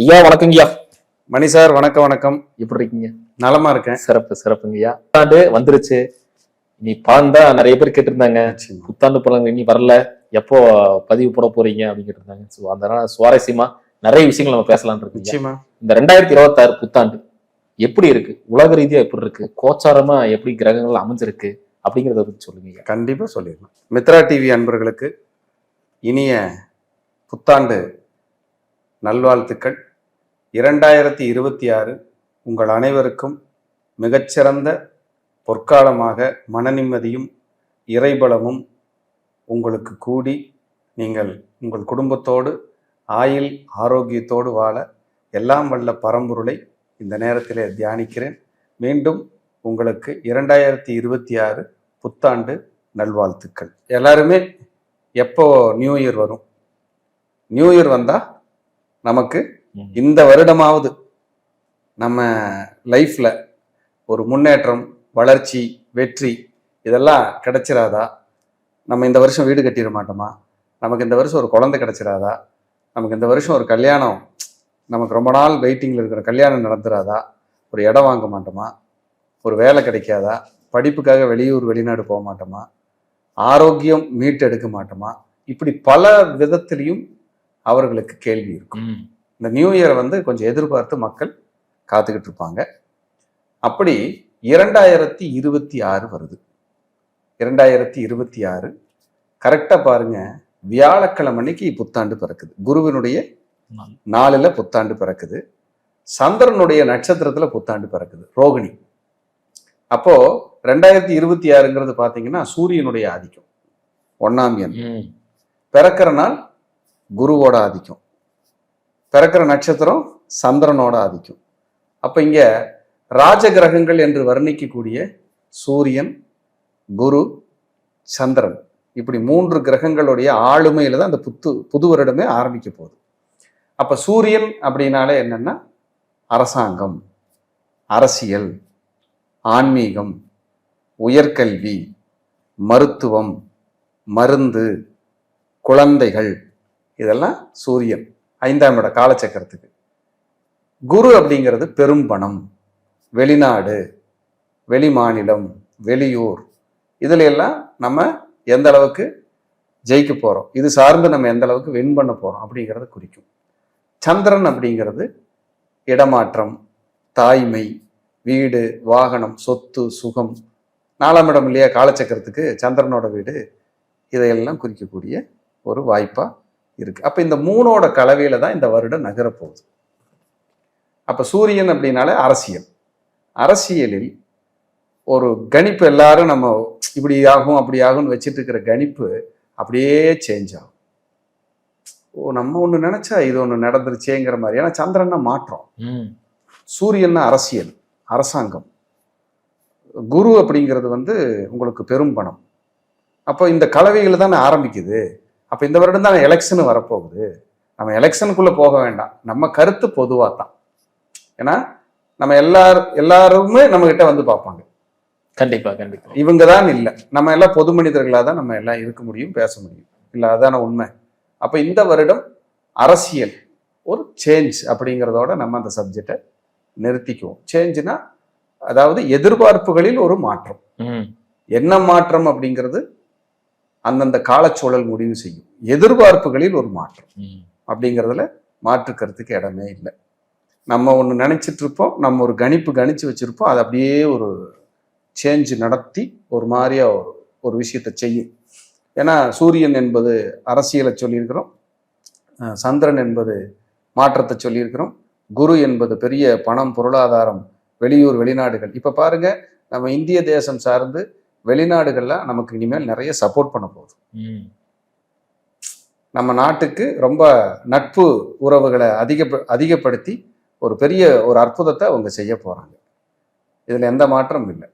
ஐயா வணக்கங்கய்யா மணி சார் வணக்கம் வணக்கம். எப்படி இருக்கீங்க? நலமா இருக்கேன். சிறப்பு சிறப்புங்கய்யா புத்தாண்டு வந்துருச்சு. இனி பலன் தான் நிறைய பேர் கேட்டிருந்தாங்க. புத்தாண்டு பலன் இனி வரல. எப்போ பதிவு போட போறீங்க அப்படின்னு கேட்டிருந்தாங்க ஸோ அதனால சுவாரஸ்யமா நிறைய விஷயங்கள் நம்ம பேசலாம்னு இருக்கீங்க நிச்சயமா. இந்த ரெண்டாயிரத்தி இருபத்தாறு புத்தாண்டு எப்படி இருக்கு? உலக ரீதியா எப்படி இருக்கு? கோச்சாரமா எப்படி கிரகங்கள் அமைஞ்சிருக்கு? அப்படிங்கறத பத்தி சொல்லுங்க. கண்டிப்பா சொல்லிடலாம். மித்ரா டிவி அன்பர்களுக்கு இனிய புத்தாண்டு நல்வாழ்த்துக்கள். இரண்டாயிரத்தி இருபத்தி ஆறு உங்கள் அனைவருக்கும் மிகச்சிறந்த பொற்காலமாக மனநிம்மதியும் இறைபலமும் உங்களுக்கு கூடி நீங்கள் உங்கள் குடும்பத்தோடு ஆயில் ஆரோக்கியத்தோடு வாழ எல்லாம் வல்ல பரம்பொருளை இந்த நேரத்திலே தியானிக்கிறேன். மீண்டும் உங்களுக்கு இரண்டாயிரத்தி இருபத்தி ஆறு புத்தாண்டு நல்வாழ்த்துக்கள். எல்லாருமே எப்போ நியூ இயர் வரும்? நியூ இயர் வந்தால் நமக்கு இந்த வருடமாவது நம்ம லைஃப்ல ஒரு முன்னேற்றம் வளர்ச்சி வெற்றி இதெல்லாம் கிடைச்சிராதா? நம்ம இந்த வருஷம் வீடு கட்டிட மாட்டோமா? நமக்கு இந்த வருஷம் ஒரு குழந்தை கிடைச்சிராதா? நமக்கு இந்த வருஷம் ஒரு கல்யாணம் நமக்கு ரொம்ப நாள் வெயிட்டிங்கில் இருக்கிற கல்யாணம் நடந்துராதா? ஒரு இடம் வாங்க மாட்டோமா? ஒரு வேலை கிடைக்காதா? படிப்புக்காக வெளியூர் வெளிநாடு போக மாட்டோமா? ஆரோக்கியம் மீட்டெடுக்க மாட்டோமா? இப்படி பல விதத்திலையும் அவர்களுக்கு கேள்வி இருக்கும். இந்த நியூ இயரை வந்து கொஞ்சம் எதிர்பார்த்து மக்கள் காத்துக்கிட்டு இருப்பாங்க. அப்படி இரண்டாயிரத்தி இருபத்தி ஆறு வருது. இரண்டாயிரத்தி இருபத்தி ஆறு கரெக்டாக பாருங்க வியாழக்கிழமை அன்னைக்கு புத்தாண்டு பிறக்குது. குருவினுடைய நாள். நாளில் புத்தாண்டு பிறக்குது. சந்திரனுடைய நட்சத்திரத்துல புத்தாண்டு பிறக்குது. ரோகிணி. அப்போ ரெண்டாயிரத்தி இருபத்தி ஆறுங்கிறது பார்த்தீங்கன்னா சூரியனுடைய ஆதிக்கம். ஒன்னாம் எண். பிறக்கிற நாள் குருவோட ஆதிக்கம். பிறக்கிற நட்சத்திரம் சந்திரனோட ஆதிக்கம். அப்போ இங்கே ராஜ கிரகங்கள் என்று வர்ணிக்கக்கூடிய சூரியன் குரு சந்திரன். இப்படி மூன்று கிரகங்களுடைய ஆளுமையில தான் அந்த புத்து புது வருடமே ஆரம்பிக்க போகுது. அப்போ சூரியன் அப்படின்னாலே என்னென்னா அரசாங்கம் அரசியல் ஆன்மீகம் உயர்கல்வி மருத்துவம் மருந்து குழந்தைகள் இதெல்லாம் சூரியன். ஐந்தாம் இட காலச்சக்கரத்துக்கு. குரு அப்படிங்கிறது பெரும்பணம் வெளிநாடு வெளிமாநிலம் வெளியூர். இதுல எல்லாம் நம்ம எந்த அளவுக்கு ஜெயிக்க போகிறோம் இது சார்ந்து நம்ம எந்த அளவுக்கு வின் பண்ண போகிறோம் அப்படிங்கிறத குறிக்கும். சந்திரன் அப்படிங்கிறது இடமாற்றம் தாய்மை வீடு வாகனம் சொத்து சுகம். நாலாம் இடம் இல்லையா? காலச்சக்கரத்துக்கு சந்திரனோட வீடு. இதையெல்லாம் குறிக்கக்கூடிய ஒரு வாய்ப்பாக இருக்கு. அப்ப இந்த மூணோட கலவையில தான் இந்த வருடம் நகரப்போகுது அப்ப சூரியன் அப்படின்னாலே அரசியல். அரசியலில் ஒரு கணிப்பு எல்லாரும் நம்ம இப்படி ஆகும் அப்படி ஆகும்னு வச்சுட்டு இருக்கிற கணிப்பு அப்படியே சேஞ்ச் ஆகும். ஓ நம்ம ஒன்று நினைச்சா இது ஒன்று நடந்துருச்சேங்கிற மாதிரி. ஏன்னா சந்திரன்னா மாற்றம். ம். சூரியன்னா அரசியல் அரசாங்கம். குரு அப்படிங்கிறது வந்து உங்களுக்கு பெரும் பணம். அப்போ இந்த கலவைகள் தானே ஆரம்பிக்குது. அப்போ இந்த வருடம் தானே எலெக்ஷன் வரப்போகுது. நம்ம எலெக்ஷனுக்குள்ள போக வேண்டாம். நம்ம கருத்து பொதுவாக தான். ஏன்னா நம்ம எல்லார் எல்லாருமே நம்ம கிட்ட வந்து பார்ப்பாங்க. கண்டிப்பா கண்டிப்பா. இவங்க தான் இல்லை. நம்ம எல்லாம் பொது மனிதர்களாக தான் நம்ம எல்லாம் இருக்க முடியும் பேச முடியும். இல்லை அதான உண்மை. அப்போ இந்த வருடம் அரசியல் ஒரு சேஞ்ச் அப்படிங்கிறதோட நம்ம அந்த சப்ஜெக்டை நிறுத்திக்குவோம். சேஞ்சுனா அதாவது எதிர்பார்ப்புகளில் ஒரு மாற்றம். என்ன மாற்றம் அப்படிங்கிறது அந்தந்த காலச்சூழல் முடிவு செய்யும். எதிர்பார்ப்புகளில் ஒரு மாற்றம். அப்படிங்கிறதுல மாற்றுக்கிறதுக்கு இடமே இல்லை. நம்ம ஒன்று நினைச்சிட்டு இருப்போம் நம்ம ஒரு கணிப்பு கணிச்சு வச்சிருப்போம் அது அப்படியே ஒரு சேஞ்ச் நடத்தி ஒரு மாதிரியா ஒரு ஒரு விஷயத்தை செய்யும். ஏன்னா சூரியன் என்பது அரசியலை சொல்லியிருக்கிறோம் சந்திரன் என்பது மாற்றத்தை சொல்லியிருக்கிறோம் குரு என்பது பெரிய பணம் பொருளாதாரம் வெளியூர் வெளிநாடுகள். இப்போ பாருங்க நம்ம இந்திய தேசம் சார்ந்து வெளிநாடுகள்ல நமக்கு இனிமேல் நிறைய சப்போர்ட் பண்ண போகுது. நம்ம நாட்டுக்கு ரொம்ப நட்பு உறவுகளை அதிக அதிகப்படுத்தி ஒரு பெரிய ஒரு அற்புதத்தை அவங்க செய்ய போறாங்க. இதுல எந்த மாற்றமும் இல்லை.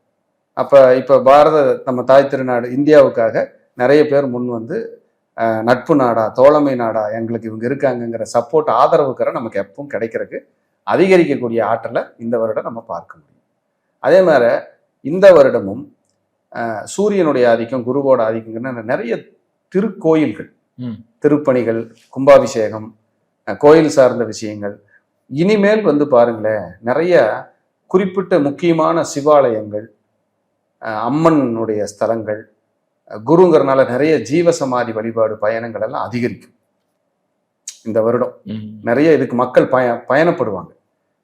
அப்ப இப்ப பாரத நம்ம தாய் திருநாடு இந்தியாவுக்காக நிறைய பேர் முன் வந்து நட்பு நாடா தோழமை நாடா எங்களுக்கு இவங்க இருக்காங்கங்கிற சப்போர்ட் ஆதரவுக்கிற நமக்கு எப்பவும் கிடைக்கிறதுக்கு அதிகரிக்கக்கூடிய ஆற்றலை இந்த வருடம் நம்ம பார்க்க முடியும். அதே மாதிரி இந்த வருடமும் சூரியனுடைய ஆதிக்கம் குருவோட ஆதிக்கம்னு நிறைய திருக்கோயில்கள். திருப்பணிகள் கும்பாபிஷேகம் கோயில் சார்ந்த விஷயங்கள். இனிமேல் வந்து பாருங்களேன் நிறைய குறிப்பிட்ட முக்கியமான சிவாலயங்கள் அம்மனுடைய ஸ்தலங்கள் குருங்கிறனால நிறைய ஜீவசமாதி வழிபாடு பயணங்கள் எல்லாம் அதிகரிக்கும். இந்த வருடம். நிறைய இதுக்கு மக்கள் பய பயணப்படுவாங்க.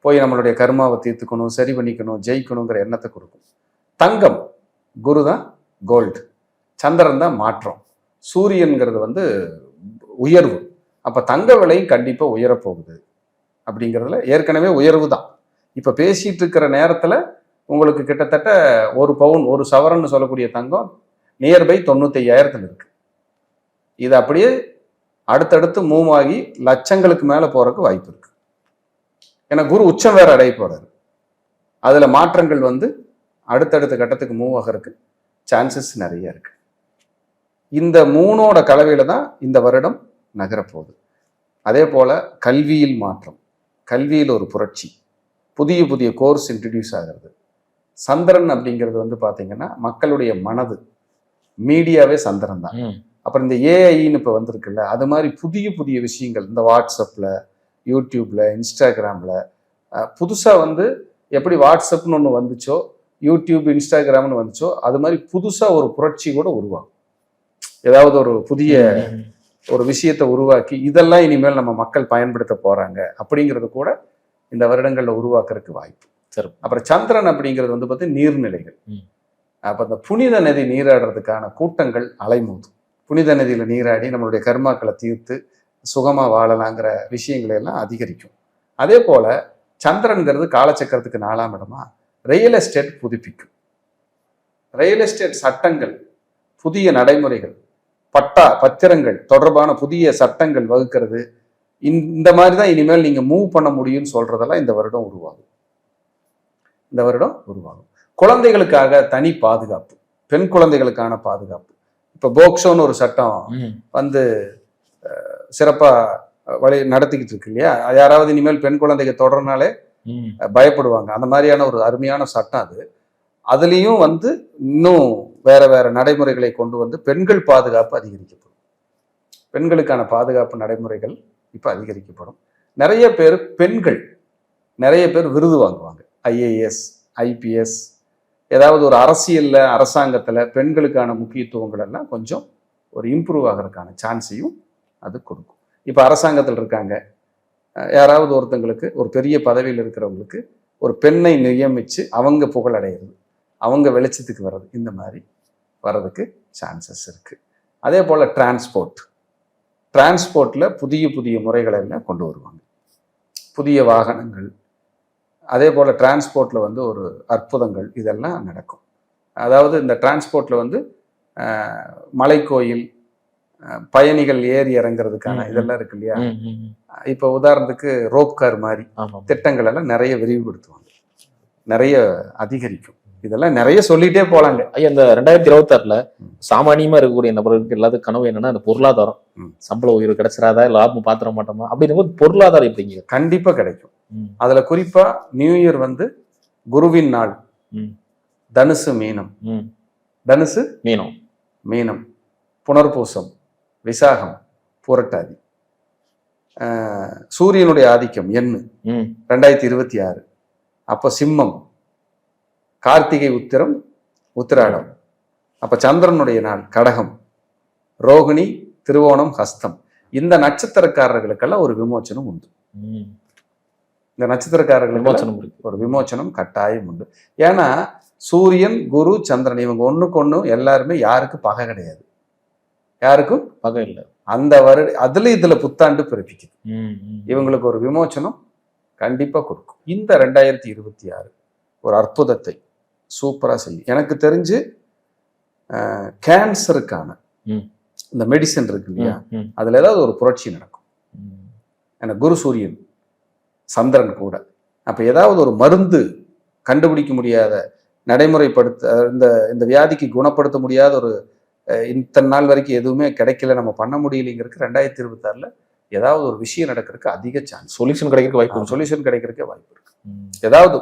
போய் நம்மளுடைய கர்மாவை தீர்த்துக்கணும் சரி பண்ணிக்கணும் ஜெயிக்கணுங்கிற எண்ணத்தை கொடுக்கும். தங்கம். குரு தான் கோல்டு. சந்திரன் தான் மாற்றம். சூரியன்கிறது வந்து உயர்வு. அப்போ தங்க விலையும் கண்டிப்பாக உயரப்போகுது. அப்படிங்கிறதுல ஏற்கனவே உயர்வு தான். இப்போ பேசிகிட்டு இருக்கிற நேரத்தில் உங்களுக்கு கிட்டத்தட்ட ஒரு பவுன் ஒரு சவரன்னு சொல்லக்கூடிய தங்கம் நியர்பை தொண்ணூத்தையாயிரத்தில் இருக்குது இது அப்படியே அடுத்தடுத்து மூவ் ஆகி லட்சங்களுக்கு மேலே போகிறதுக்கு வாய்ப்பு இருக்குது ஏன்னா குரு உச்சம் வேறு அடைய போகிறார் அதில் மாற்றங்கள் வந்து அடுத்தடுத்த கட்டத்துக்கு மூவ் ஆகிறதுக்கு சான்சஸ் நிறைய இருக்கு. இந்த மூணோட கலவையில தான் இந்த வருடம் நகரப்போகுது. அதே போல கல்வியில் மாற்றம். கல்வியில் ஒரு புரட்சி. புதிய புதிய கோர்ஸ் இன்ட்ரடியூஸ் ஆகிறது. சந்திரன் அப்படிங்கிறது வந்து பாத்தீங்கன்னா மக்களுடைய மனது. மீடியாவே சந்திரன் தான். அப்புறம் இந்த ஏஐன்னு இப்போ வந்திருக்குல்ல அது மாதிரி புதிய புதிய விஷயங்கள் இந்த வாட்ஸ்அப்பில் யூடியூப்ல இன்ஸ்டாகிராமில் புதுசாக வந்து எப்படி வாட்ஸ்அப்னு ஒன்று வந்துச்சோ யூடியூப் இன்ஸ்டாகிராம்னு வந்துச்சோ அது மாதிரி புதுசாக ஒரு புரட்சி கூட உருவாகும் ஏதாவது ஒரு புதிய. ஒரு விஷயத்தை உருவாக்கி இதெல்லாம் இனிமேல் நம்ம மக்கள் பயன்படுத்த போறாங்க அப்படிங்கிறது கூட இந்த வருடங்களில் உருவாக்குறதுக்கு வாய்ப்பு சரி. அப்புறம் சந்திரன் அப்படிங்கிறது வந்து பார்த்தீங்கன்னா நீர்நிலைகள். அப்போ அந்த புனித நதி நீராடுறதுக்கான கூட்டங்கள் அலைமோதும் புனித நதியில் நீராடி நம்மளுடைய கர்மாக்களை தீர்த்து சுகமா வாழலாங்கிற விஷயங்களை எல்லாம் அதிகரிக்கும் அதே போல சந்திரன்கிறது காலச்சக்கரத்துக்கு நாலாம் இடமா ரியல் எஸ்டேட் புதுப்பிக்கும். ரியல் எஸ்டேட் சட்டங்கள் புதிய நடைமுறைகள் பட்டா பத்திரங்கள் தொடர்பான புதிய சட்டங்கள் வகுக்கிறது. இந்த- மாதிரி தான் இனிமேல் நீங்க மூவ் பண்ண முடியும்னு சொல்றதெல்லாம் இந்த வருடம் உருவாகும். இந்த வருடம் உருவாகும். குழந்தைகளுக்காக தனி பாதுகாப்பு பெண் குழந்தைகளுக்கான பாதுகாப்பு. இப்ப போக்சோன்னு ஒரு சட்டம். வந்து அஹ், சிறப்பா அஹ், வழி நடத்திக்கிட்டு இருக்கு இல்லையா? யாராவது இனிமேல் பெண் குழந்தைங்க தொடர்னாலே பயப்படுவாங்க. அந்த மாதிரியான ஒரு அருமையான சட்டம் அது. அதுலேயும் வந்து இன்னும் வேற வேற நடைமுறைகளை கொண்டு வந்து பெண்கள் பாதுகாப்பு அதிகரிக்கப்படும். பெண்களுக்கான பாதுகாப்பு நடைமுறைகள் இப்போ அதிகரிக்கப்படும். நிறைய பேர் பெண்கள் நிறைய பேர் விருது வாங்குவாங்க. ஐஏஎஸ் ஐபிஎஸ் ஏதாவது ஒரு அரசியலில் அரசாங்கத்தில் பெண்களுக்கான முக்கியத்துவங்கள் எல்லாம் கொஞ்சம் ஒரு இம்ப்ரூவ் ஆகிறதுக்கான சான்ஸையும் அது கொடுக்கும். இப்போ அரசாங்கத்தில் இருக்காங்க. யாராவது ஒருத்தங்களுக்கு ஒரு பெரிய பதவியில் இருக்கிறவங்களுக்கு ஒரு பெண்ணை நியமித்து அவங்க புகழடைகிறது அவங்க வெளிச்சத்துக்கு வர்றது இந்த மாதிரி வர்றதுக்கு சான்சஸ் இருக்குது அதே போல் டிரான்ஸ்போர்ட் டிரான்ஸ்போர்ட்டில் புதிய புதிய முறைகளை எல்லாம் கொண்டு வருவாங்க. புதிய வாகனங்கள். அதே போல் டிரான்ஸ்போர்ட்டில் வந்து ஒரு அற்புதங்கள் இதெல்லாம் நடக்கும். அதாவது இந்த டிரான்ஸ்போர்ட்டில் வந்து மலைக்கோயில் பயணிகள் ஏறி இறங்குறதுக்கான. இதெல்லாம் இருக்கு இல்லையா. இப்போ உதாரணத்துக்கு ரோப் கார் மாதிரி திட்டங்கள் எல்லாம் நிறைய விரிவுபடுத்துவாங்க. நிறைய அதிகரிக்கும். இதெல்லாம் நிறைய சொல்லிட்டே போலாங்க. ஐயா இந்த ரெண்டாயிரத்தி இருபத்தி ஆறுல ம். சாமானியமா இருக்கக்கூடிய நபர்களுக்கு எல்லாத்துக்கும் கனவு என்னன்னா இந்த பொருளாதாரம். சம்பள உயர்வு கிடைச்சிடாதா லாபம் பாத்திர மாட்டோமா அப்படின்னும் போது பொருளாதாரம் எப்படிங்க கண்டிப்பா கிடைக்கும். அதுல குறிப்பா நியூ இயர் வந்து குருவின் நாள். தனுசு மீனம். தனுசு மீனம். மீனம். புனர்பூசம். விசாகம் புரட்டாதி. சூரியனுடைய ஆதிக்கம் எண்ணு. ரெண்டாயிரத்தி இருபத்தி ஆறு. அப்போ சிம்மம். கார்த்திகை உத்திரம் உத்திராடம். அப்ப சந்திரனுடைய நாள் கடகம். ரோகிணி திருவோணம் ஹஸ்தம். இந்த நட்சத்திரக்காரர்களுக்கெல்லாம் ஒரு விமோச்சனம் உண்டு. இந்த நட்சத்திரக்காரர்களுக்கு இருக்கு. ஒரு விமோச்சனம் கட்டாயம் உண்டு. ஏன்னா சூரியன் குரு சந்திரன் இவங்க ஒண்ணுக்கு ஒண்ணு எல்லாருமே யாருக்கு பகை கிடையாது. யாருக்கும் பகை இல்ல அந்த வருட அதுல இதுல புத்தாண்டு பிறப்பிக்குது. இவங்களுக்கு ஒரு விமோச்சனம் கண்டிப்பா கொடுக்கும் இந்த ரெண்டாயிரத்தி இருபத்தி ஆறு ஒரு அற்புதத்தை சூப்பரா செய்யும் எனக்கு தெரிஞ்சு கேன்சருக்கான. இந்த மெடிசன் இருக்கு இல்லையா. அதுல ஏதாவது ஒரு புரட்சி நடக்கும். ஏன்னா குரு சூரியன் சந்திரன் கூட அப்ப ஏதாவது ஒரு மருந்து கண்டுபிடிக்க முடியாத நடைமுறைப்படுத்த இந்த இந்த வியாதிக்கு குணப்படுத்த முடியாத ஒரு இத்தனை நாள் வரைக்கும் எதுவுமே கிடைக்கல நம்ம பண்ண முடியலைங்கிறதுக்கு ரெண்டாயிரத்தி இருபத்தாறுல ஏதாவது ஒரு விஷயம் நடக்கிறதுக்கு அதிக சான்ஸ் சொல்யூஷன் கிடைக்கிறதுக்கு வாய்ப்பு. சொல்யூஷன் கிடைக்கிறதுக்கே வாய்ப்பு இருக்கு. ஏதாவது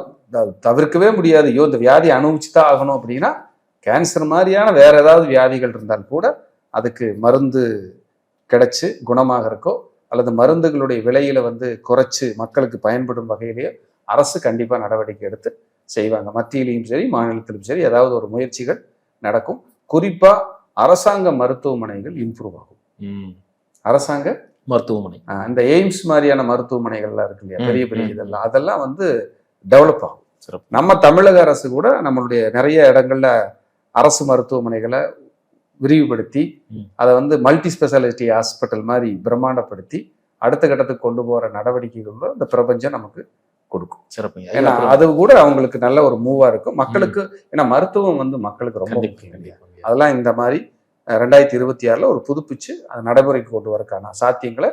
தவிர்க்கவே முடியாது. ஐயோ இந்த வியாதி அனுபவிச்சு தான் ஆகணும் அப்படின்னா கேன்சர் மாதிரியான வேற ஏதாவது வியாதிகள் இருந்தால் கூட அதுக்கு மருந்து கிடைச்சு குணமாகறக்கோ அல்லது மருந்துகளுடைய விலையில வந்து குறைச்சு மக்களுக்கு பயன்படும் வகையிலேயோ அரசு கண்டிப்பா நடவடிக்கை எடுத்து செய்வாங்க. மத்தியிலையும் சரி மாநிலத்திலும் சரி ஏதாவது ஒரு முயற்சிகள் நடக்கும். குறிப்பா அரசாங்க மருத்துவமனைகள் இம்ப்ரூவ் ஆகும். அரசாங்க? மருத்துவமனை. இந்த எய்ம்ஸ் மாதிரியான மருத்துவமனைகள்லாம் இருக்கு இல்லையா? பெரிய பெரிய. இதெல்லாம். அதெல்லாம் வந்து டெவலப் ஆகும். சிறப்பு. நம்ம தமிழக அரசு கூட நம்மளுடைய நிறைய இடங்கள்ல அரசு மருத்துவமனைகளை விரிவுபடுத்தி. அதை வந்து மல்டி ஸ்பெஷாலிட்டி ஹாஸ்பிட்டல் மாதிரி பிரம்மாண்டப்படுத்தி அடுத்த கட்டத்துக்கு கொண்டு போற நடவடிக்கைகள் இந்த பிரபஞ்சம் நமக்கு கொடுக்கும். சிறப்புங்க. ஏன்னா அது கூட அவங்களுக்கு நல்ல ஒரு மூவா இருக்கும். மக்களுக்கு ஏன்னா மருத்துவம் வந்து மக்களுக்கு ரொம்ப முக்கியம். அதெல்லாம் இந்த மாதிரி ரெண்டாயிரத்தி இருபத்தி ஆறுல ஒரு புதுப்பிச்சு அது நடைமுறைக்கு கொண்டு வரக்கான சாத்தியங்களை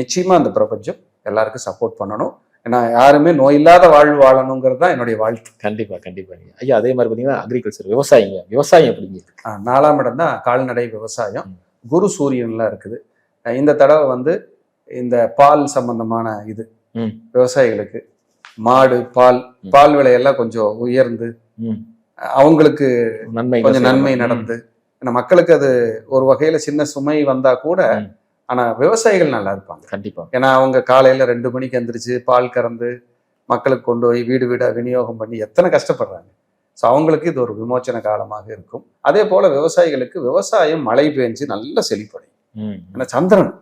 நிச்சயமா அந்த பிரபஞ்சம் எல்லாருக்கும் சப்போர்ட் பண்ணணும். ஏன்னா யாருமே நோய் இல்லாத வாழ்வு வாழணுங்கிறது தான் என்னுடைய வாழ்த்து கண்டிப்பா கண்டிப்பா ஐயா அதே மாதிரி பாத்தீங்கன்னா அக்ரிகல்ச்சர் விவசாயிங்க விவசாயம் எப்படிங்க நாலாம் இடம் தான் கால்நடை விவசாயம். குரு சூரியன்லாம் இருக்குது. இந்த தடவை வந்து இந்த பால் சம்பந்தமான இது. விவசாயிகளுக்கு மாடு பால். பால் விலையெல்லாம் கொஞ்சம் உயர்ந்து அவங்களுக்கு நன்மை கொஞ்சம் நன்மை நடந்து. ஏன்னா மக்களுக்கு அது ஒரு வகையில சின்ன சுமை வந்தா கூட. ஆனா விவசாயிகள் நல்லா இருப்பாங்க. கண்டிப்பா. ஏன்னா அவங்க காலையில ரெண்டு மணிக்கு எந்திரிச்சு பால் கறந்து மக்களுக்கு கொண்டு போய் வீடு வீடா விநியோகம் பண்ணி எத்தனை கஷ்டப்படுறாங்க. ஸோ அவங்களுக்கு இது ஒரு விமோச்சன காலமாக இருக்கும். அதே போல விவசாயிகளுக்கு விவசாயம் மழை பெஞ்சு நல்ல செழிப்படையும். ஏன்னா சந்திரன்.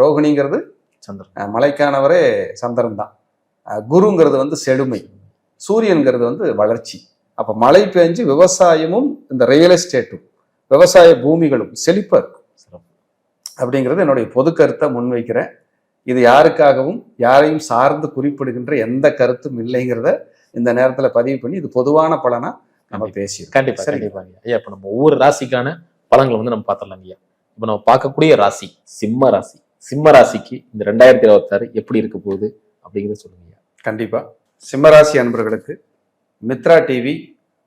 ரோகிணிங்கிறது சந்திரன். மலைக்கானவரே சந்திரன் தான். குருங்கிறது வந்து செழுமை. சூரியன்கிறது வந்து வளர்ச்சி. அப்ப மழை பெஞ்சு விவசாயமும் இந்த ரியல் எஸ்டேட்டும் விவசாய பூமிகளும் செழிப்பா இருக்கும் அப்படிங்கிறது என்னுடைய பொது கருத்தை முன்வைக்கிறேன். இது யாருக்காகவும் யாரையும் சார்ந்து குறிப்பிடுகின்ற எந்த கருத்தும் இல்லைங்கிறத இந்த நேரத்துல பதிவு பண்ணி இது பொதுவான பலனா நம்ம பேசியிருக்கோம். கண்டிப்பா சரி. கண்டிப்பா ஐயா. இப்ப நம்ம ஒவ்வொரு ராசிக்கான பலன்களை வந்து நம்ம பார்த்துடலாம் ஐயா. இப்ப நம்ம பார்க்கக்கூடிய ராசி சிம்ம ராசி. சிம்ம ராசிக்கு இந்த ரெண்டாயிரத்தி இருபத்தாறு எப்படி இருக்க போகுது அப்படிங்கறத சொல்லுங்க ஐயா. கண்டிப்பா. சிம்மராசி அன்பர்களுக்கு மித்ரா டிவி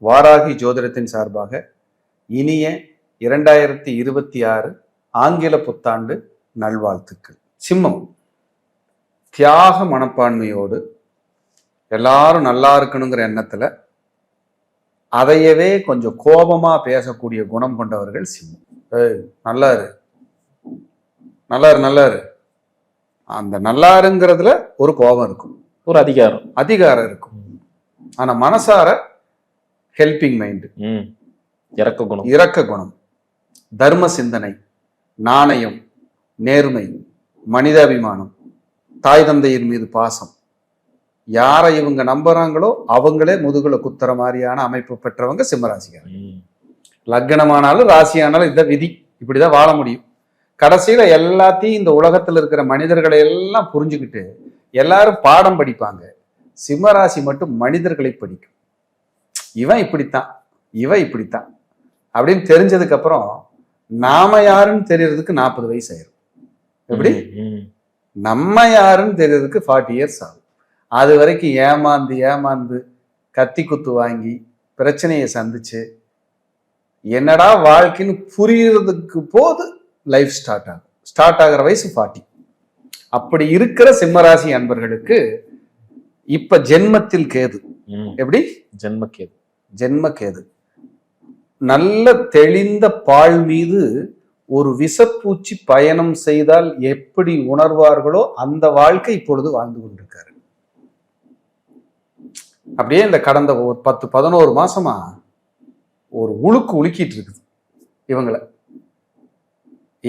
வாராகி ஜோதிடத்தின் சார்பாக இனிய இரண்டாயிரத்தி இருபத்தி ஆறு ஆங்கில புத்தாண்டு நல்வாழ்த்துக்கள். சிம்மம் தியாக மனப்பான்மையோடு எல்லாரும் நல்லா இருக்கணுங்கிற எண்ணத்துல அதையவே கொஞ்சம் கோபமா பேசக்கூடிய குணம் கொண்டவர்கள் சிம்மம். ஏய் நல்லா இரு நல்லா இரு நல்லா இரு அந்த நல்லாருங்கிறதுல ஒரு கோபம் இருக்கும். ஒரு அதிகாரம். அதிகாரம் இருக்கும். ஆனா மனசார ஹெல்பிங் மைண்டு ம். இறக்க குணம். இரக்க குணம். தர்ம சிந்தனை நாணயம் நேர்மை மனிதாபிமானம் தாய் தந்தையின் மீது பாசம். யாரை இவங்க நம்புறாங்களோ அவங்களே முதுகுல குத்துற மாதிரியான அமைப்பு பெற்றவங்க சிம்மராசிக்காரர். ம். லக்னமானாலும் ராசியானாலும் இதான் விதி. இப்படிதான் வாழ முடியும். கடைசியில எல்லாத்தையும் இந்த உலகத்துல இருக்கிற மனிதர்களை எல்லாம் புரிஞ்சுக்கிட்டு எல்லாரும் பாடம் படிப்பாங்க. சிம்மராசி மட்டும் மனிதர்களை படிக்கும். இவன் இப்படித்தான் இவன் இப்படித்தான் அப்படின்னு தெரிஞ்சதுக்கு அப்புறம் நாம யாருன்னு தெரியறதுக்கு நாற்பது வயசு ஆயிரும். எப்படி. நம்ம யாருன்னு தெரியறதுக்கு ஃபார்ட்டி இயர்ஸ் ஆகும். அது வரைக்கும் ஏமாந்து ஏமாந்து கத்தி குத்து வாங்கி பிரச்சனையை சந்திச்சு என்னடா வாழ்க்கைன்னு புரியறதுக்கு போது லைஃப் ஸ்டார்ட் ஆகும். ஸ்டார்ட் ஆகிற வயசு ஃபார்ட்டி அப்படி இருக்கிற சிம்மராசி அன்பர்களுக்கு இப்ப ஜென்மத்தில் கேது. எப்படி? ஜென்ம கேது நல்ல தெளிந்த பால் மீது ஒரு விஷப்பூச்சி பயணம் செய்தால் எப்படி உணர்வார்களோ அந்த வாழ்க்கை இப்பொழுது வாழ்ந்து கொண்டிருக்காரு. அப்படியே இந்த கடந்த ஒரு பத்து பதினோரு மாசமா ஒரு உழுக்கு உலுக்கிட்டு இருக்குது இவங்கள.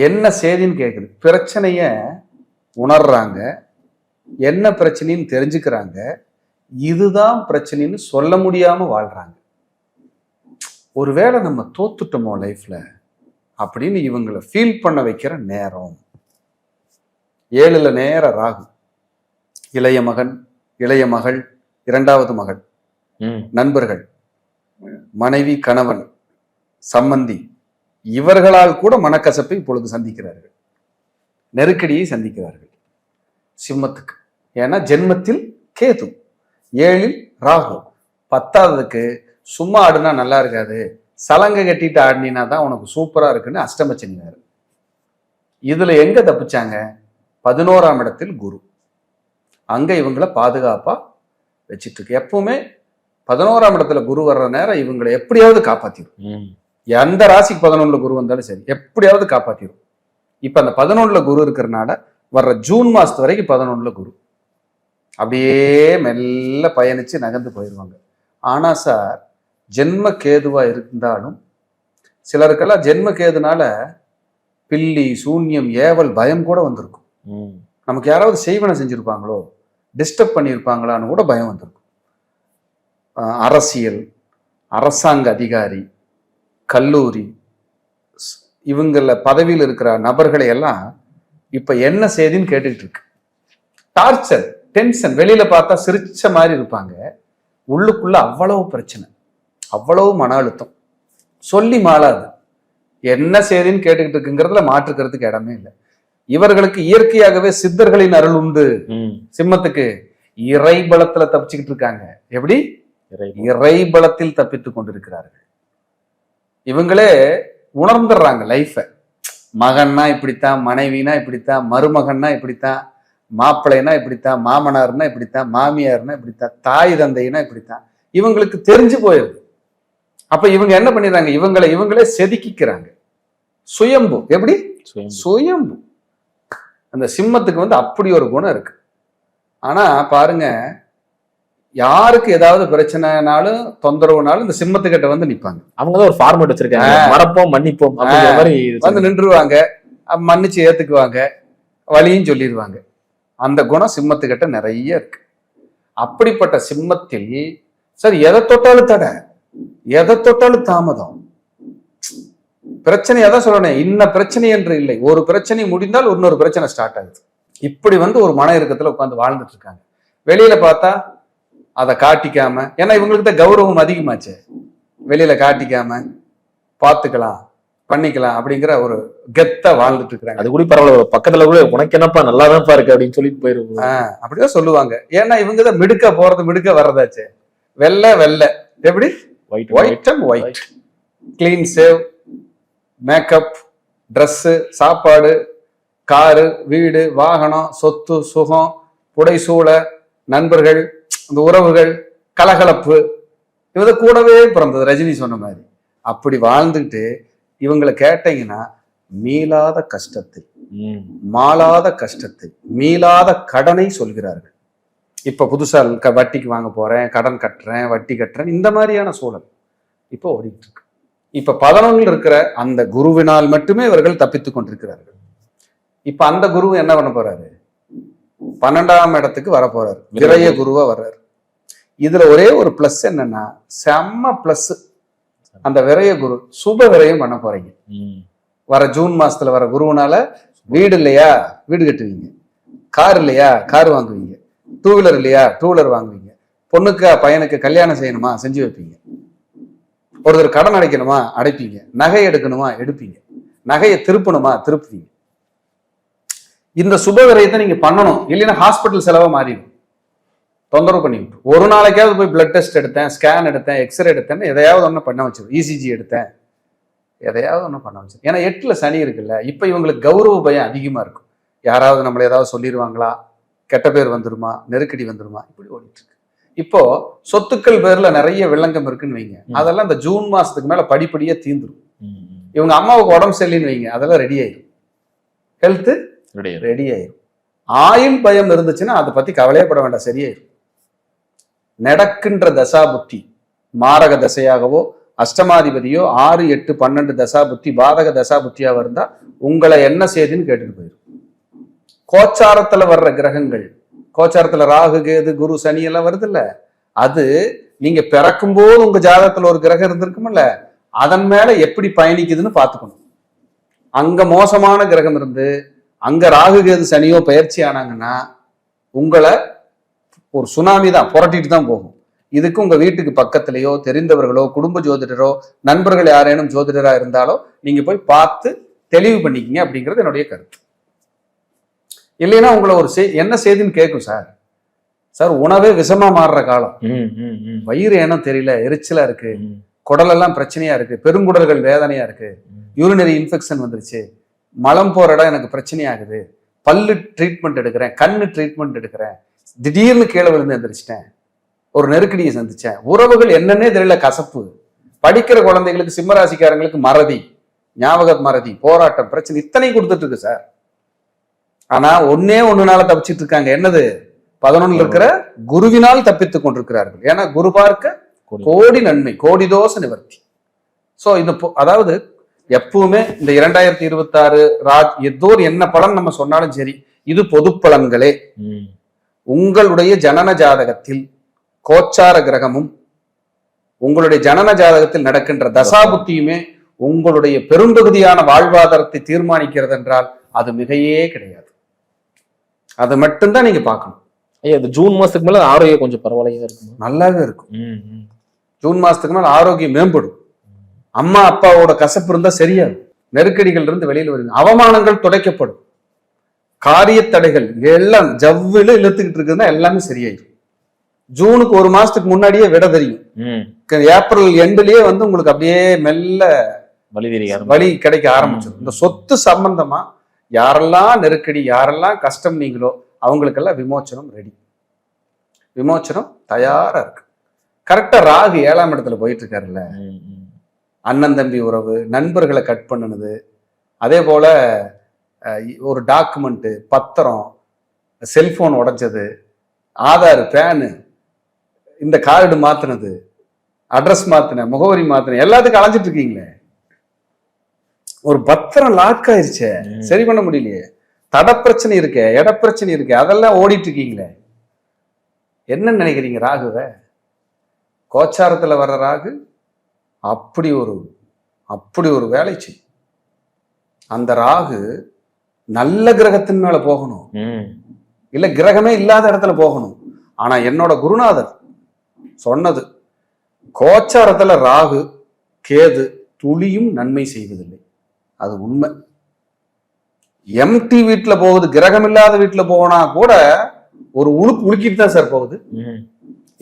என்ன செய்தின்னு கேட்குது பிரச்சனைய உணர்றாங்க. என்ன பிரச்சனைன்னு தெரிஞ்சுக்கிறாங்க. இதுதான் பிரச்சனைன்னு சொல்ல முடியாம வாழ்றாங்க. ஒருவேளை நம்ம தோத்துட்டோமோ லைஃப்ல அப்படின்னு இவங்களை ஃபீல் பண்ண வைக்கிற நேரம். ஏழுல நேர ராகு. இளைய மகன் இளைய மகள் இரண்டாவது மகள். நண்பர்கள் மனைவி கணவன் சம்பந்தி இவர்களால் கூட மனக்கசப்பை இப்பொழுது சந்திக்கிறார்கள். நெருக்கடியை சந்திக்கிறார்கள். சிம்மத்துக்கு. ஏன்னா ஜென்மத்தில் கேது. ஏழில் ராகு. பத்தாவதுக்கு சும்மா ஆடுனா நல்லா இருக்காது. சலங்கை கட்டிட்டு ஆடினா தான் உனக்கு சூப்பரா இருக்குன்னு அஷ்டமச்சனி வேறு இதுல எங்க தப்பிச்சாங்க? பதினோராம் இடத்தில் குரு. அங்க இவங்களை பாதுகாப்பா வச்சிட்டு இருக்கு. எப்பவுமே பதினோராம் இடத்துல குரு வர்ற நேரம் இவங்களை எப்படியாவது காப்பாத்திரும். ம். எந்த ராசிக்கு பதினொன்றுல குரு வந்தாலும் சரி எப்படியாவது காப்பாத்திரும். இப்ப அந்த பதினொன்றுல குரு இருக்கிறனால வர்ற ஜூன் மாசத்து வரைக்கும் பதினொன்னுல குரு. அப்படியே மெல்ல பயணிச்சு நகர்ந்து போயிடுவாங்க ஆனா சார் ஜென்ம கேதுவா இருந்தாலும் சிலருக்கெல்லாம் ஜென்ம கேதுனால பில்லி சூன்யம் ஏவல் பயம் கூட வந்திருக்கும். நமக்கு யாராவது செய்வனை செஞ்சிருப்பாங்களோ டிஸ்டர்ப் பண்ணியிருப்பாங்களான்னு கூட பயம் வந்திருக்கும். அரசியல் அரசாங்க அதிகாரி கல்லூரி இவங்கள பதவியில் இருக்கிற நபர்களை எல்லாம் இப்ப என்ன செய்தின்னு கேட்டுக்கிட்டு இருக்கு. டார்ச்சர் டென்ஷன் வெளியில பார்த்தா சிரிச்ச மாதிரி இருப்பாங்க. உள்ளுக்குள்ள அவ்வளவு பிரச்சனை. அவ்வளவு மன அழுத்தம். சொல்லி மாளாது. என்ன செய்தின்னு கேட்டுக்கிட்டு இருக்குங்கிறதுல மாற்றுக்கிறதுக்கு இடமே இல்லை. இவர்களுக்கு இயற்கையாகவே சித்தர்களின் அருள் உண்டு. சிம்மத்துக்கு இறை பலத்துல தப்பிச்சுக்கிட்டு இருக்காங்க. எப்படி. இறை பலத்தில் தப்பித்துக் கொண்டிருக்கிறார்கள். இவங்களே உணர்ந்துடுறாங்க லைஃப மகன்னா இப்படித்தான் மனைவினா இப்படித்தான் மருமகன்னா இப்படித்தான் மாப்பிள்ளைனா இப்படித்தான் மாமனார்னா இப்படித்தான் மாமியார்னா இப்படித்தான் தாய் தந்தைனா இப்படித்தான். இவங்களுக்கு தெரிஞ்சு போயிருது அப்ப இவங்க என்ன பண்ணிடுறாங்க? இவங்களை இவங்களே செதுக்கிக்கிறாங்க. சுயம்பு. எப்படி? சுயம். சுயம்பு. அந்த சிம்மத்துக்கு வந்து அப்படி ஒரு குணம் இருக்கு. ஆனா பாருங்க யாருக்கு ஏதாவது பிரச்சனைனாலும் தொந்தரவுனாலும் இந்த சிம்மத்துக்கிட்ட வந்து நிப்பாங்க. அவங்க தான் ஒரு ஃபார்மேட் வச்சிருக்காங்க. மறப்போம் மன்னிப்போம் மாதிரி வந்து நின்றுவாங்க. மன்னிச்சு ஏத்துக்குவாங்க. வழியும் சொல்லிடுவாங்க. அந்த குணம் சிம்மத்துக்கிட்ட நிறைய இருக்கு. அப்படிப்பட்ட சிம்மத்தில் சரி எதை தொட்டாலும் தடை. எதை தொட்டாலும் தாமதம். பிரச்சனையை தான் சொல்லணும். இன்ன பிரச்சனை என்று இல்லை. ஒரு பிரச்சனை முடிந்தால் இன்னொரு பிரச்சனை ஸ்டார்ட் ஆகுது. இப்படி வந்து ஒரு மன இறுக்கத்துல உட்காந்து வாழ்ந்துட்டு இருக்காங்க. வெளியில பார்த்தா அதை காட்டிக்காம ஏன்னா இவங்களுக்கு தான் கௌரவம் அதிகமாச்சு. வெளியில காட்டிக்காம பார்த்துக்கலாம் பண்ணிக்கலாம் அப்படிங்கிற ஒரு கெத்தா வாழ்ந்துட்டு இருக்கிறாங்க அது கூட பரவாயில்ல. பக்கத்துல கூட உனக்கு என்னப்பா நல்லாதான்ப்பா இருக்கு அப்படின்னு சொல்லிட்டு போயிருவோம். அப்படிதான் சொல்லுவாங்க. ஏன்னா இவங்க தான் மிடுக்க போறது மிடுக்க வர்றதாச்சு. வெள்ளை வெள்ளை. எப்படி? White white and white clean shave makeup dress சாப்பாடு காரு வீடு வாகனம் சொத்து சுகம் புடைசூழ நண்பர்கள் இந்த உறவுகள் கலகலப்பு. இவங்க கூடவே பிறந்தது. ரஜினி சொன்ன மாதிரி. அப்படி வாழ்ந்துட்டு இவங்களை கேட்டீங்கன்னா மீளாத கஷ்டத்தை ம். மாளாத கஷ்டத்தை மீளாத கடனை சொல்கிறார்கள். இப்ப புதுசா க- வட்டிக்கு வாங்க போறேன் கடன் கட்டுறேன் வட்டி கட்டுறேன் இந்த மாதிரியான சூழல் இப்போ ஓடிட்டு இருக்கு இப்ப பதினொன்னுல இருக்கிற அந்த குருவினால் மட்டுமே இவர்கள் தப்பித்துக் கொண்டிருக்கிறார்கள். இப்ப அந்த குரு என்ன பண்ண போறாரு? பன்னெண்டாம் இடத்துக்கு வர போறாரு. விரைய குருவா வர்றாரு. இதுல ஒரே ஒரு பிளஸ் என்னன்னா செம்ம பிளஸ் அந்த விரைய குரு சுப விரயம் பண்ண போறீங்க. வர ஜூன் மாசத்துல வர குருவனால வீடு இல்லையா? வீடு கட்டுவீங்க. கார் இல்லையா? கார் வாங்குவீங்க. டூ வீலர் இல்லையா? டூ வீலர் வாங்குவீங்க. பொண்ணுக்கு பையனுக்கு கல்யாணம் செய்யணுமா? செஞ்சு வைப்பீங்க. ஒருத்தர் கடன் அடைக்கணுமா? அடைப்பீங்க. நகை எடுக்கணுமா? எடுப்பீங்க. நகையை திருப்பணுமா? திருப்புவீங்க இந்த சுப விரயத்தை நீங்க பண்ணணும். இல்லைன்னா ஹாஸ்பிட்டல் செலவாக மாறிடும். தொந்தரவு பண்ணி விட்டு ஒரு நாளைக்காவது போய் பிளட் டெஸ்ட் எடுத்தேன் ஸ்கேன் எடுத்தேன் எக்ஸ்ரே எடுத்தேன்னு எதையாவது ஒன்று பண்ண வச்சிடும் இசிஜி எடுத்தேன். எதையாவது ஒன்று பண்ண வச்சிடும் ஏன்னா எட்டில் சனி இருக்குல்ல. இப்போ இவங்களுக்கு கௌரவ பயம் அதிகமாக இருக்கும். யாராவது நம்மளை ஏதாவது சொல்லிடுவாங்களா கெட்ட பேர் வந்துருமா? நெருக்கடி வந்துருமா? இப்படி ஓடிட்டு இருக்கு இப்போ சொத்துக்கள் பேர்ல நிறைய வில்லங்கம் இருக்குன்னு வைங்க. அதெல்லாம் இந்த ஜூன் மாசத்துக்கு மேல படிப்படியா தீந்துரும். இவங்க அம்மாவுக்கு உடம்பு சரியில்லைன்னு வைங்க. அதெல்லாம் ரெடி ஆயிரும். ஹெல்த் கிடையாது. ரெடி ஆயிரும். ஆயுள் பயம் இருந்துச்சுன்னா அதை பத்தி கவலையப்பட வேண்டாம். சரியாயிரும். நடக்கின்ற தசா புத்தி மாரக தசையாகவோ அஷ்டமாதிபதியோ ஆறு எட்டு பன்னெண்டு தசா புத்தி பாதக தசா புத்தியாக இருந்தா உங்களை என்ன செய்யுதுன்னு கேட்டுட்டு போயிடும் கோச்சாரத்துல வர்ற கிரகங்கள். கோச்சாரத்துல ராகு கேது குரு சனி எல்லாம் வருதுல்ல? அது நீங்க பிறக்கும்போது உங்க ஜாதகத்துல ஒரு கிரகம் இருந்திருக்கும்ல அதன் மேல எப்படி பயணிக்குதுன்னு பாத்துக்கணும் அங்க மோசமான கிரகம் இருந்து அங்க ராகு கேது சனியோ பயிற்சி ஆனாங்கன்னா உங்களை ஒரு சுனாமி தான் புரட்டிட்டு தான் போகும். இதுக்கு உங்க வீட்டுக்கு பக்கத்திலேயோ தெரிந்தவர்களோ குடும்ப ஜோதிடரோ நண்பர்கள் யாரேனும் ஜோதிடரா இருந்தாலோ நீங்க போய் பார்த்து தெளிவு பண்ணிக்கிங்க அப்படிங்கிறது என்னுடைய கருத்து. இல்லைன்னா உங்களை ஒரு செய் என்ன செய்தின்னு கேட்கும் சார் சார் உணவே விஷமா மாறுற காலம். வயிறு ஏனோ தெரியல எரிச்சலா இருக்கு. குடலெல்லாம் பிரச்சனையா இருக்கு. பெருங்குடல்கள் வேதனையா இருக்கு. யூரினரி இன்ஃபெக்ஷன் வந்துருச்சு. மலம் போற இடம் எனக்கு பிரச்சனையாகுது. பல்லு ட்ரீட்மெண்ட் எடுக்கிறேன் கண்ணு ட்ரீட்மெண்ட் எடுக்கிறேன். திடீர்னு கீழே விழுந்து எந்திரிச்சிட்டேன். ஒரு நெருக்கடியை சந்திச்சேன். உறவுகள் என்னன்னே தெரியல கசப்பு. படிக்கிற குழந்தைகளுக்கு சிம்மராசிக்காரங்களுக்கு மறதி. ஞாபக மறதி. போராட்டம் பிரச்சனை இத்தனை கொடுத்துட்டு இருக்கு சார் ஆனா ஒன்னே ஒண்ணுனால தப்பிச்சிட்டு இருக்காங்க. என்னது? பதினொன்னுல இருக்கிற குருவினால் தப்பித்துக் கொண்டிருக்கிறார்கள். ஏன்னா குரு பார்க்க கோடி. நன்மை. கோடி தோச நிவர்த்தி. சோ இந்த அதாவது எப்பவுமே இந்த இரண்டாயிரத்தி இருபத்தி ஆறு ராஜ் ஏதோ ஒரு என்ன பலன் நம்ம சொன்னாலும் சரி இது பொது பலன்களே. உங்களுடைய ஜனன ஜாதகத்தில் கோச்சார கிரகமும் உங்களுடைய ஜனன ஜாதகத்தில் நடக்கின்ற தசாபுத்தியுமே உங்களுடைய பெரும்பகுதியான வாழ்வாதாரத்தை தீர்மானிக்கிறது என்றால் அது மிகையே கிடையாது. அதை மட்டும்தான் நீங்க பார்க்கணும். ஐயா இந்த ஜூன் மாசத்துக்கு மேல ஆரோக்கியம் கொஞ்சம் பரவாயில்லையா இருக்குமா? நல்லாவே இருக்கும். ஜூன் மாசத்துக்கு மேல ஆரோக்கியம் மேம்படும். அம்மா அப்பாவோட கசப்பு இருந்தா சரியாகும். நெருக்கடிகள் இருந்து வெளியில வருங்க அவமானங்கள் துடைக்கப்படும். காரிய தடைகள் எல்லாம் ஜவ்வில இழுத்துக்கிட்டு இருக்குதுன்னா எல்லாமே சரியாயிடும் ஜூனுக்கு ஒரு மாசத்துக்கு முன்னாடியே விட தெரியும். ஏப்ரல் எண்டுலயே வந்து உங்களுக்கு அப்படியே மெல்ல வலி தெரிய வழி கிடைக்க ஆரம்பிச்சிடும் இந்த சொத்து சம்பந்தமா யாரெல்லாம் நெருக்கடி யாரெல்லாம் கஷ்டம் நீங்களோ அவங்களுக்கெல்லாம் விமோச்சனம் ரெடி விமோச்சனம் தயாரா இருக்கு. கரெக்டா ராகு ஏழாம் இடத்துல போயிட்டு இருக்காருல்ல அண்ணன் தம்பி உறவு நண்பர்களை கட் பண்ணுனது. அதே போல ஒரு டாக்குமெண்ட்டு பத்திரம் செல்போன் உடைஞ்சது ஆதார் பேனு இந்த கார்டு மாத்தினது அட்ரஸ் மாத்தின முகவரி மாத்தின எல்லாத்துக்கும் அலைஞ்சிட்டு இருக்கீங்களே. ஒரு பத்திரம் லாக் ஆயிருச்சே. சரி பண்ண முடியலையே. தட பிரச்சனை இருக்கே இட பிரச்சனை இருக்கே அதெல்லாம் ஓடிட்டு இருக்கீங்களே என்ன நினைக்கிறீங்க ராகுவ? கோச்சாரத்துல வர்ற ராகு அப்படி ஒரு அப்படி ஒரு வேலை செய் அந்த ராகு நல்ல கிரகத்தின் மேல போகணும். இல்ல கிரகமே இல்லாத இடத்துல போகணும். ஆனா என்னோட குருநாதர் சொன்னது கோச்சாரத்துல ராகு கேது துளியும் நன்மை செய்வதில்லை. அது உண்மை. எம்டி வீட்டுல போகுது கிரகம் இல்லாத வீட்டுல போனா கூட ஒரு உழுக்கு உலுக்கிட்டு தான் சார் போகுது.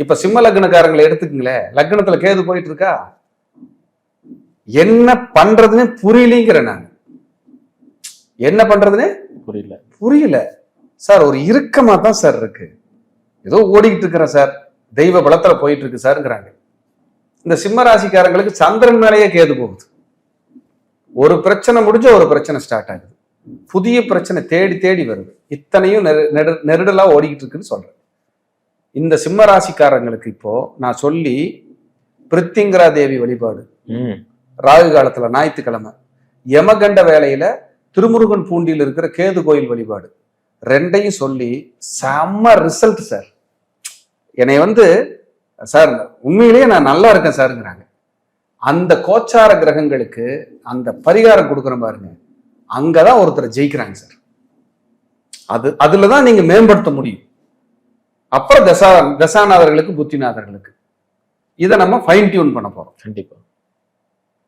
இப்ப சிம்ம லக்னக்காரங்களை எடுத்துக்கங்களேன் லக்னத்துல கேது போயிட்டு இருக்கா என்ன பண்றதுன்னு புரியலங்கிறேன் நான். என்ன பண்றதுன்னு? புரியல. புரியல. சார் ஒரு இறுக்கமா தான் சார் இருக்கு. ஏதோ ஓடிக்கிட்டு இருக்கிறேன் சார் தெய்வ பலத்துல போயிட்டு இருக்கு சார்ங்கிறாங்க இந்த சிம்ம ராசிக்காரங்களுக்கு சந்திரன் மேலேயே கேது போகுது. ஒரு பிரச்சனை முடிஞ்ச ஒரு பிரச்சனை ஸ்டார்ட் ஆகுது. புதிய பிரச்சனை தேடி தேடி வருது. இத்தனையும் நெரு- நெரு- நெருடலா ஓடிக்கிட்டு இருக்குன்னு சொல்றேன். இந்த சிம்ம ராசிக்காரங்களுக்கு இப்போ நான் சொல்லி பிரித்திங்கரா தேவி வழிபாடு. ம். ராகு காலத்துல ஞாயிற்றுக்கிழமை. யமகண்ட வேலையில திருமுருகன் பூண்டியில் இருக்கிற கேது கோயில் வழிபாடு. ரெண்டையும் சொல்லி செம்ம ரிசல்ட் சார் என்னை வந்து சார் உண்மையிலேயே நான் நல்லா இருக்கேன் சாருங்கிறாங்க அந்த கோச்சார கிரகங்களுக்கு அந்த பரிகாரம் கொடுக்குறேன் பாருங்க. அங்கதான் ஒருத்தர் ஜெயிக்கிறாங்க சார். அது அதுலதான் நீங்க மேம்படுத்த முடியும். அப்புறம் தசா தசாநாதர்களுக்கு புத்திநாதர்களுக்கு. இதை நம்ம ஃபைன் டியூன் பண்ண போறோம். கண்டிப்பா.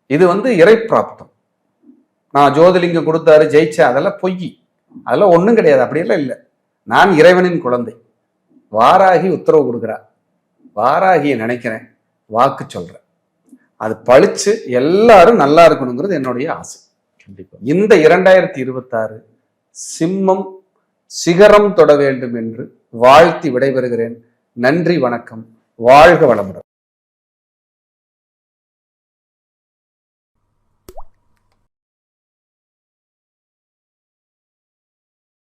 இது வந்து இறை பிராப்தம். நான் ஜோதிலிங்கம் கொடுத்தாரு ஜெயிச்சேன் அதெல்லாம் பொய். அதெல்லாம் ஒண்ணும் கிடையாது. அப்படியெல்லாம் இல்லை. நான் இறைவனின் குழந்தை. வாராகி உத்தரவு கொடுக்குறா. வாராகியை நினைக்கிறேன். வாக்கு சொல்றேன். அது பழிச்சு எல்லாரும் நல்லா இருக்கணுங்கிறது என்னுடைய ஆசை. கண்டிப்பா. இந்த இரண்டாயிரத்தி இருபத்தாறு சிம்மம் சிகரம் தொட வேண்டும் என்று வாழ்த்தி விடைபெறுகிறேன். நன்றி வணக்கம். வாழ்க வளமுடன்.